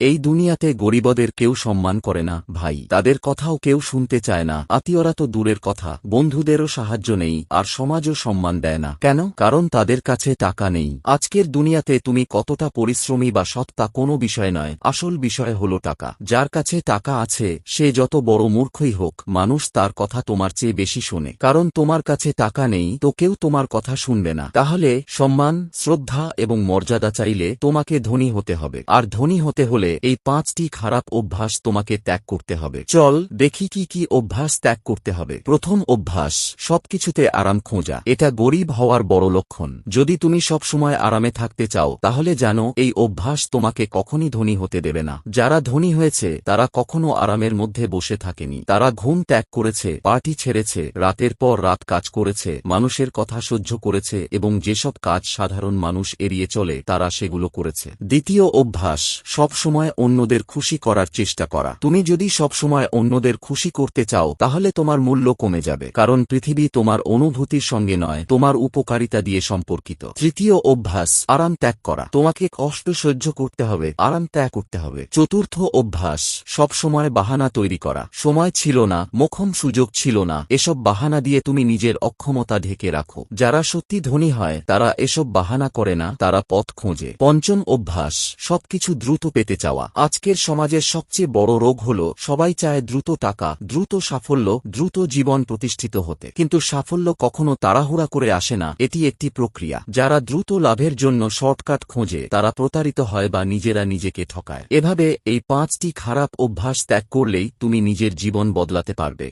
এই দুনিয়াতে গরিবদের কেউ সম্মান করে না, ভাই। তাদের কথাও কেউ শুনতে চায় না। আত্মীয়রা তো দূরের কথা, বন্ধুদেরও সাহায্য নেই, আর সমাজও সম্মান দেয় না। কেন? কারণ তাদের কাছে টাকা নেই। আজকের দুনিয়াতে তুমি কতটা পরিশ্রমী বা সত্তা কোনো বিষয় নয়। আসল বিষয় হলো টাকা। যার কাছে টাকা আছে, সে যত বড় মূর্খই হোক, মানুষ তার কথা তোমার চেয়ে বেশি শোনে। কারণ তোমার কাছে টাকা নেই, তো কেউ তোমার কথা শুনবে না। তাহলে সম্মান, শ্রদ্ধা এবং মর্যাদা চাইলে তোমাকে ধনী হতে হবে। আর ধনী হতে হলে এই পাঁচটি খারাপ অভ্যাস তোমাকে ত্যাগ করতে হবে। চল দেখি কি কি অভ্যাস ত্যাগ করতে হবে। প্রথম অভ্যাস সবকিছুতে আরাম খোঁজা। এটা গরিব হওয়ার বড় লক্ষণ। যদি তুমি সবসময় আরামে থাকতে চাও তাহলে জানো এই অভ্যাস তোমাকে কখনই ধনী হতে দেবে না। যারা ধনী হয়েছে তারা কখনো আরামের মধ্যে বসে থাকেনি। তারা ঘুম ত্যাগ করেছে পার্টি ছেড়েছে রাতের পর রাত কাজ করেছে মানুষের কথা সহ্য করেছে এবং যেসব কাজ সাধারণ মানুষ এড়িয়ে চলে তারা সেগুলো করেছে। দ্বিতীয় অভ্যাস সবসময় অন্যদের খুশি করার চেষ্টা করা। তুমি যদি সবসময় অন্যদের খুশি করতে চাও, তাহলে তোমার মূল্য কমে যাবে। কারণ পৃথিবী তোমার অনুভূতির সঙ্গে নয়, তোমার উপকারিতা দিয়ে সম্পর্কিত। তৃতীয় অভ্যাস, আরাম ত্যাগ করা। তোমাকে কষ্ট সহ্য করতে হবে, আরাম ত্যাগ করতে হবে। চতুর্থ অভ্যাস, সবসময় বাহানা তৈরি করা। সময় ছিল না মোখম সুযোগ ছিল না। এসব বাহানা দিয়ে তুমি নিজের অক্ষমতা ঢেকে রাখো। যারা সত্যি ধনী হয়, তারা এসব বাহানা করে না, তারা পথ খোঁজে। পঞ্চম অভ্যাস, সবকিছু দ্রুত পেতে চাওয়া আজকের সমাজের সবচেয়ে বড় রোগ হল, সবাই চায় দ্রুত টাকা, দ্রুত সাফল্য, দ্রুত জীবন প্রতিষ্ঠিত হতে। কিন্তু সাফল্য কখনো তাড়াহুড়া করে আসে না, এটি একটি প্রক্রিয়া। যারা দ্রুত লাভের জন্য শর্টকাট খোঁজে, তারা প্রতারিত হয় বা নিজেরা নিজেকে ঠকায়। এভাবে এই পাঁচটি খারাপ অভ্যাস ত্যাগ করলেই তুমি নিজের জীবন বদলাতে পারবে।